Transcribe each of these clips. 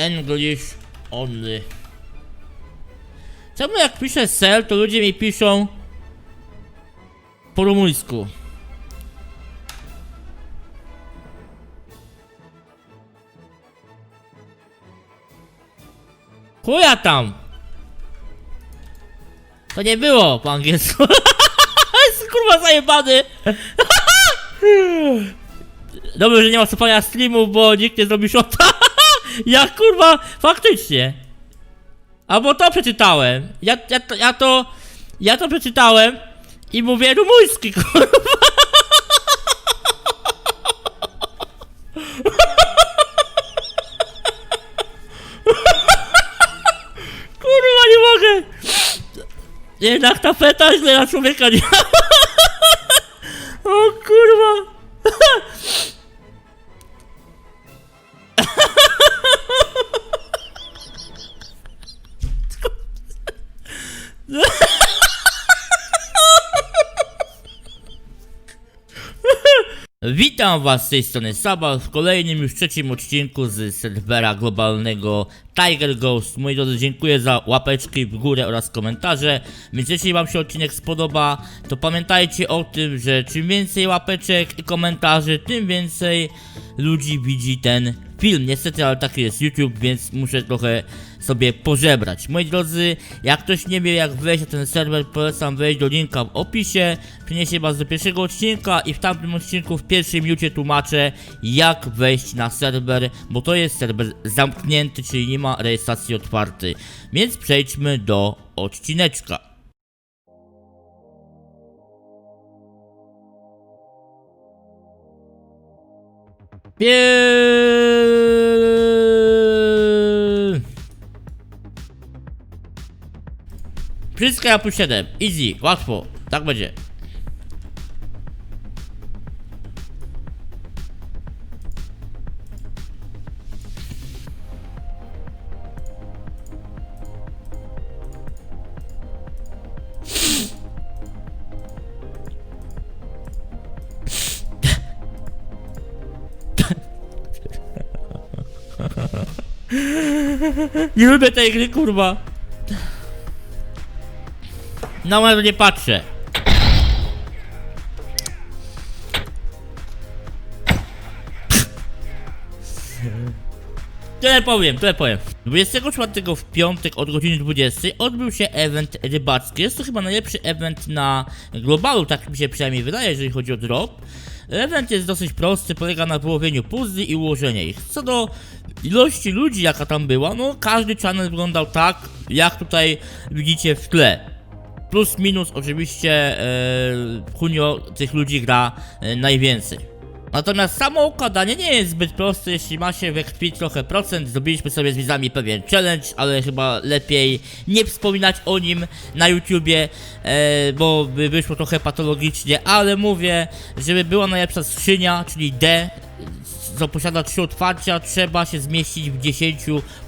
English only. Czemu jak piszę sel, to ludzie mi piszą po rumuńsku? Chuja tam! To nie było po angielsku. Jest kurwa zajebany! Dobrze, że nie ma słuchania streamu, bo nikt nie zrobi shota. Ja kurwa, faktycznie. Albo to przeczytałem. Ja, ja, to, ja to. Ja to przeczytałem i mówię rumuński, kurwa. Kurwa, nie mogę. Jednak ta feta źle na człowieka nie. o kurwa. Witam was z tej strony Saba w kolejnym już trzecim odcinku z serwera globalnego Tiger Ghost. Moi drodzy, dziękuję za łapeczki w górę oraz komentarze. Więc jeśli wam się odcinek spodoba, to pamiętajcie o tym, że czym więcej łapeczek i komentarzy, tym więcej ludzi widzi ten film. Niestety, ale taki jest YouTube, więc muszę trochę sobie pożebrać. Moi drodzy, jak ktoś nie wie jak wejść na ten serwer, polecam wejść do linka w opisie. Przyniesie was do pierwszego odcinka i w tamtym odcinku w pierwszej minucie tłumaczę jak wejść na serwer, bo to jest serwer zamknięty, czyli nie ma rejestracji otwartej. Więc przejdźmy do odcineczka. Pie... Wszystko ja plus 7. Easy, łatwo. Tak będzie. Nie lubię tej gry, kurwa. No, ale nie patrzę. Tyle powiem, tyle powiem. 24 w piątek od godziny 20 odbył się event rybacki. Jest to chyba najlepszy event na globalu, tak mi się przynajmniej wydaje, jeżeli chodzi o drop. Event jest dosyć prosty, polega na wyłowieniu puzli i ułożeniu ich. Co do ilości ludzi, jaka tam była, no każdy channel wyglądał tak, jak tutaj widzicie w tle. Plus minus oczywiście e, Hunio tych ludzi gra e, najwięcej. Natomiast samo układanie nie jest zbyt proste, jeśli ma się wekpić trochę procent. Zrobiliśmy sobie z widzami pewien challenge, ale chyba lepiej nie wspominać o nim na YouTubie, e, bo by wyszło trochę patologicznie, ale mówię, żeby była najlepsza skrzynia, czyli D, co posiada trzy otwarcia, trzeba się zmieścić w 10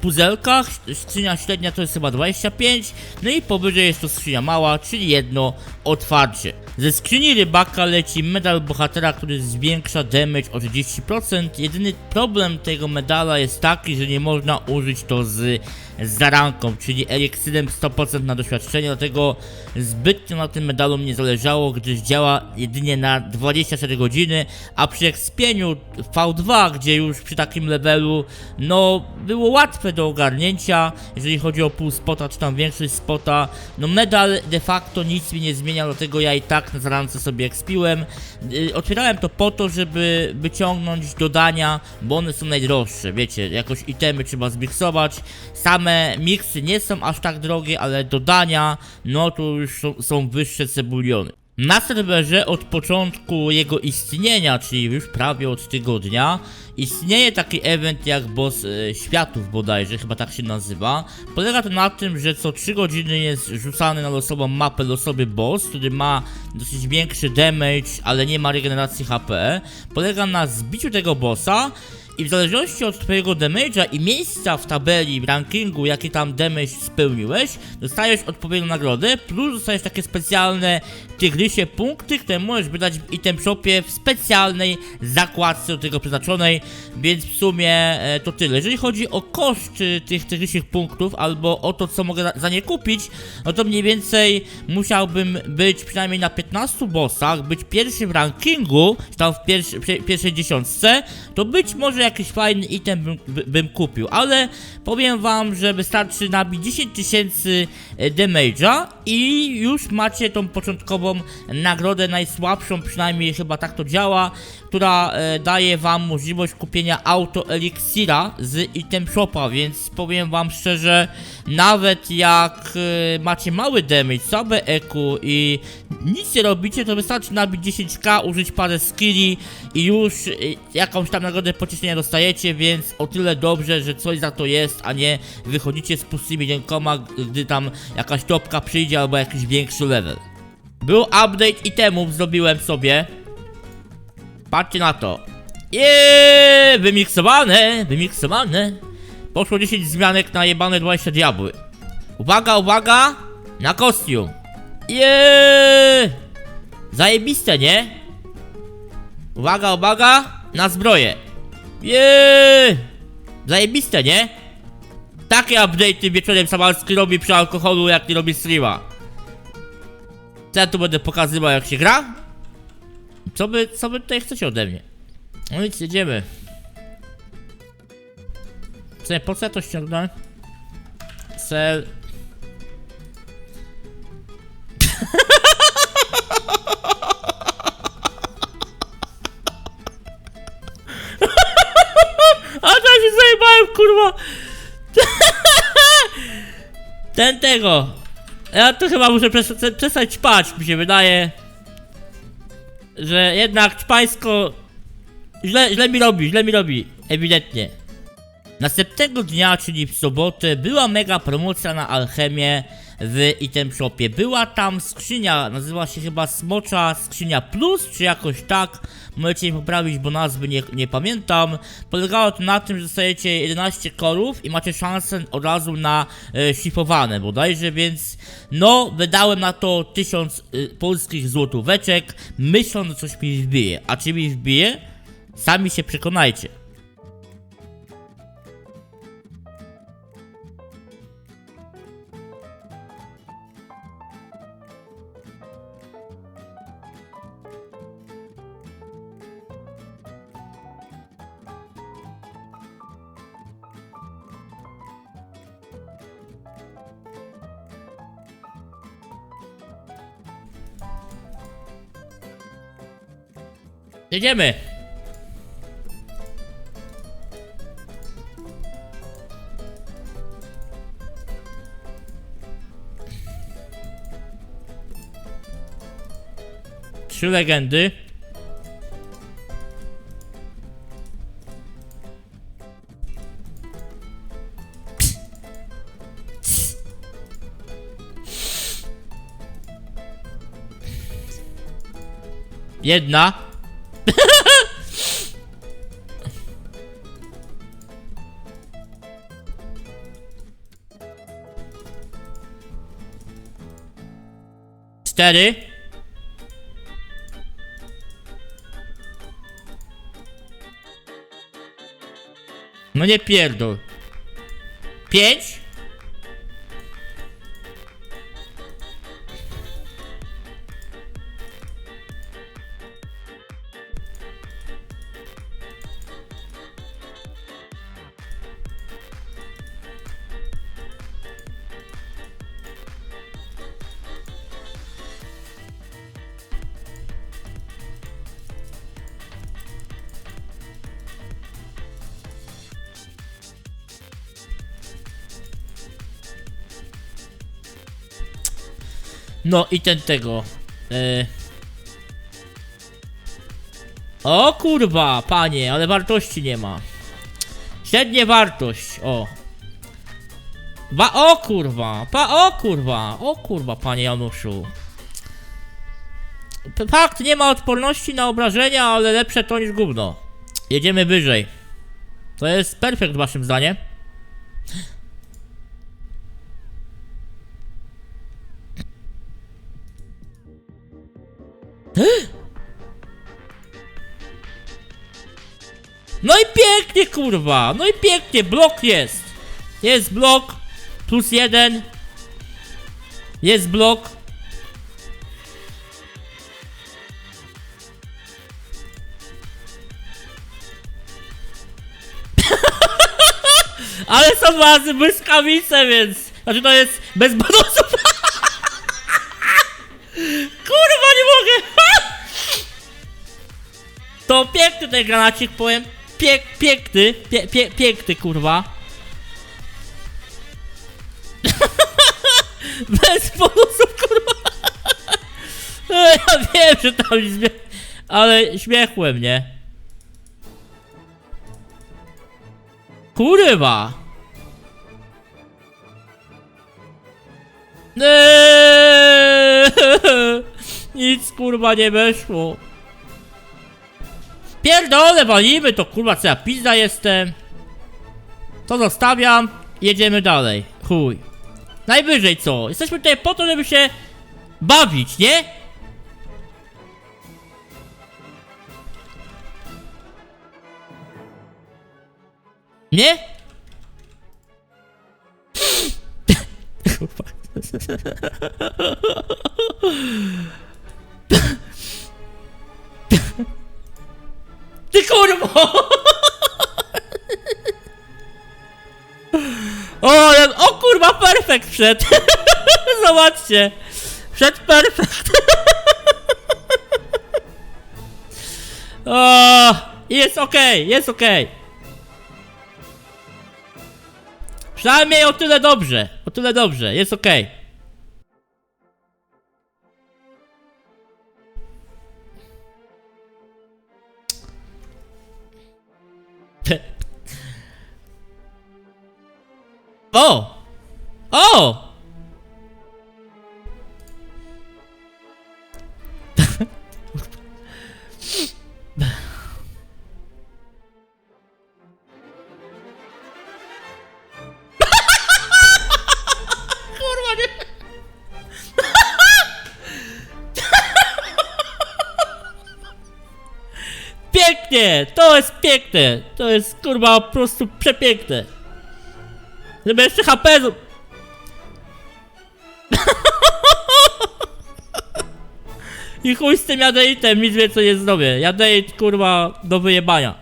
puzelkach. Skrzynia średnia to jest chyba 25, no i powyżej jest to skrzynia mała, czyli jedno otwarcie. Ze skrzyni rybaka leci medal bohatera, który zwiększa damage o 30%. Jedyny problem tego medala jest taki, że nie można użyć to z zaranką, czyli eliksirem 100% na doświadczenie, dlatego zbytnio na tym medalu mnie zależało, gdyż działa jedynie na 24 godziny, a przy ekspieniu V2, gdzie już przy takim levelu, no było łatwe do ogarnięcia, jeżeli chodzi o pół spota, czy tam większość spota, no medal de facto nic mi nie zmienia, dlatego ja i tak na zarance sobie ekspiłem. Yy, Otwierałem to po to, żeby wyciągnąć dodania, bo one są najdroższe, wiecie, jakoś itemy trzeba zmiksować, same miksy nie są aż tak drogie, ale dodania, no to już są wyższe cebuliony. Na serwerze od początku jego istnienia, czyli już prawie od tygodnia, istnieje taki event jak Boss e, Światów bodajże, chyba tak się nazywa. Polega to na tym, że co 3 godziny jest rzucany na losową mapę losowy boss, który ma dosyć większy damage, ale nie ma regeneracji HP. Polega na zbiciu tego bossa i w zależności od twojego damage'a i miejsca w tabeli, w rankingu, jaki tam damage spełniłeś, dostajesz odpowiednią nagrodę, plus dostajesz takie specjalne tygrysie punkty, które możesz wydać w item shopie w specjalnej zakładce do tego przeznaczonej, więc w sumie e, to tyle. Jeżeli chodzi o koszt y, tych tygrysich punktów, albo o to, co mogę za- nie kupić, no to mniej więcej musiałbym być przynajmniej na 15 bossach, być pierwszy w rankingu, czy tam w pierwszy, pie- pierwszej dziesiątce, to być może jakiś fajny item bym, by- bym kupił, ale powiem wam, że wystarczy nabić 10 tysięcy e, damage'a i już macie tą początkową nagrodę najsłabszą, przynajmniej chyba tak to działa, która e, daje wam możliwość kupienia auto eliksira z item shopa, więc powiem wam szczerze, nawet jak e, macie mały damage, słabe eku i nic nie robicie, to wystarczy nabić 10k, użyć parę skilli i już e, jakąś tam nagrodę pocieszenia dostajecie, więc o tyle dobrze, że coś za to jest, a nie wychodzicie z pustymi rękoma, gdy tam jakaś topka przyjdzie albo jakiś większy level. Był update itemów, zrobiłem sobie. Patrzcie na to. Jeee, wymiksowane, wymiksowane. Poszło 10 zmianek na jebane 20 diabły. Uwaga, uwaga, na kostium. Jeee, zajebiste, nie? Uwaga, uwaga, na zbroję. Jeee, zajebiste, nie? Takie update'y wieczorem Samalski robi przy alkoholu, jak nie robi streama. Co ja tu będę pokazywał, jak się gra? Co by, co by tutaj chcecie ode mnie? No nic, jedziemy. Co, po co ja to ściągnąłem? Cel... A to się zajebałem, kurwa! Ten tego! Ja to chyba muszę przes- przestać spać, mi się wydaje. Że jednak ćpańsko... Źle, źle mi robi, źle mi robi. Ewidentnie. Następnego dnia, czyli w sobotę, była mega promocja na alchemię w item shopie. Była tam skrzynia, nazywa się chyba Smocza Skrzynia Plus, czy jakoś tak. Możecie mnie poprawić, bo nazwy nie, nie pamiętam. Polegało to na tym, że dostajecie 11 korów i macie szansę od razu na e, szlifowane bodajże, więc no, wydałem na to 1000 y, polskich złotóweczek, myśląc, że coś mi wbije. A czy mi wbije? Sami się przekonajcie. Jedziemy! Trzy legendy. Jedna. No nie pierdol. Pięć. No i ten tego. E... O kurwa, panie, ale wartości nie ma. Średnie wartość, o. Ba, o kurwa, pa, o kurwa, o kurwa, panie Januszu. Fakt, nie ma odporności na obrażenia, ale lepsze to niż gówno. Jedziemy wyżej. To jest perfekt waszym zdaniem. No i pięknie, kurwa! No i pięknie, blok jest! Jest blok, plus jeden. Jest blok. Ale są razy błyskawice, więc... Znaczy to jest bez bonusów. Ten granacik, powiem. Piek, piękny, pie, pie, piękny, kurwa. Bez bonusów, kurwa. Ja wiem, że tam śmie... Ale śmiechłem, nie? Kurwa. Nic kurwa nie weszło. Pierdolę, walimy to kurwa, co ja pizda jestem. To zostawiam, jedziemy dalej. Chuj. Najwyżej co? Jesteśmy tutaj po to, żeby się bawić, nie? Nie? Kurwa. kurwo! O, ale- o kurwa, perfekt wszedł! Zobaczcie! Wszedł perfekt! O, jest okej, jest okej. Przynajmniej o tyle dobrze, o tyle dobrze, jest okej. O! O! Pięknie! To jest piękne! To jest kurwa po prostu przepiękne! Żeby jeszcze HP z... I chuj z tym jadeitem, nic więcej nie zrobię. Jadeit kurwa do wyjebania.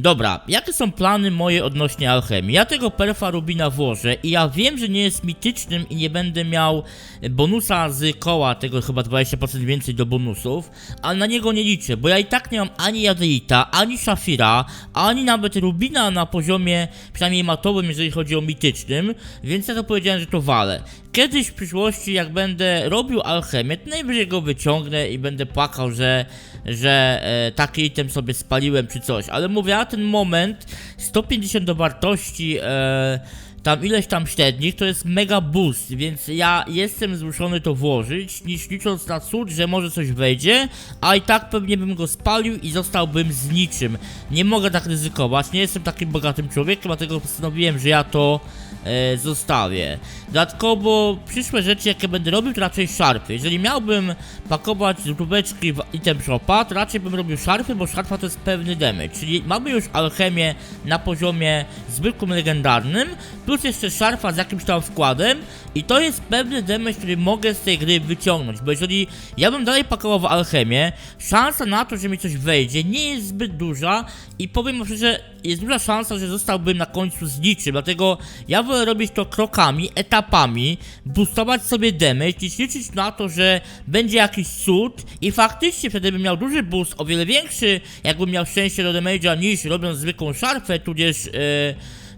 Dobra, jakie są plany moje odnośnie alchemii? Ja tego perfa Rubina włożę i ja wiem, że nie jest mitycznym i nie będę miał bonusa z koła, tego chyba 20% więcej do bonusów, ale na niego nie liczę, bo ja i tak nie mam ani Jadeita, ani Szafira, ani nawet Rubina na poziomie przynajmniej matowym, jeżeli chodzi o mitycznym, więc ja to powiedziałem, że to walę. Kiedyś w przyszłości, jak będę robił alchemię, to najwyżej go wyciągnę i będę płakał, że, że e, taki item sobie spaliłem czy coś, ale mówię, na ten moment 150 do wartości, e, tam ileś tam średnich, to jest mega boost, więc ja jestem zmuszony to włożyć, niż licząc na cud, że może coś wejdzie, a i tak pewnie bym go spalił i zostałbym z niczym. Nie mogę tak ryzykować, nie jestem takim bogatym człowiekiem, dlatego postanowiłem, że ja to e, zostawię. Dodatkowo przyszłe rzeczy, jakie będę robił, to raczej szarpy. Jeżeli miałbym pakować zróbeczki w item shopa, to raczej bym robił szarpy, bo szarpa to jest pewny damage. Czyli mamy już alchemię na poziomie zwykłym legendarnym, plus jeszcze szarfa z jakimś tam wkładem i to jest pewny damage, który mogę z tej gry wyciągnąć, bo jeżeli ja bym dalej pakował w alchemię, szansa na to, że mi coś wejdzie nie jest zbyt duża i powiem że jest duża szansa, że zostałbym na końcu z niczym, dlatego ja wolę robić to krokami, etapami, boostować sobie damage, niż liczyć na to, że będzie jakiś cud i faktycznie wtedy bym miał duży boost, o wiele większy, jakbym miał szczęście do damage'a niż robiąc zwykłą szarfę, tudzież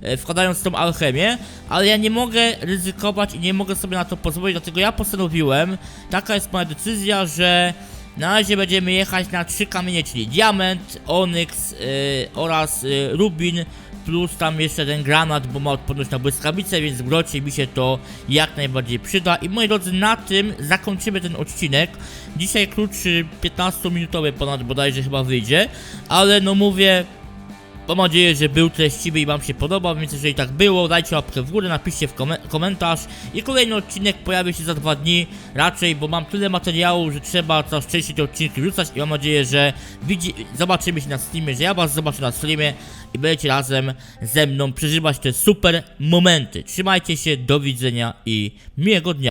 e, wkładając tą alchemię, ale ja nie mogę ryzykować i nie mogę sobie na to pozwolić, dlatego ja postanowiłem, taka jest moja decyzja, że na razie będziemy jechać na trzy kamienie, czyli diament, onyx e, oraz rubin, plus tam jeszcze ten granat, bo ma odporność na błyskawice, więc w grocie mi się to jak najbardziej przyda. I moi drodzy, na tym zakończymy ten odcinek. Dzisiaj krótszy, 15-minutowy ponad bodajże chyba wyjdzie, ale no mówię, Mam nadzieję, że był treściwy i wam się podobał, więc jeżeli tak było, dajcie łapkę w górę, napiszcie w komen- komentarz i kolejny odcinek pojawi się za dwa dni, raczej, bo mam tyle materiału, że trzeba coraz częściej te odcinki wrzucać i mam nadzieję, że widzi- zobaczymy się na streamie, że ja was zobaczę na streamie i będziecie razem ze mną przeżywać te super momenty. Trzymajcie się, do widzenia i miłego dnia.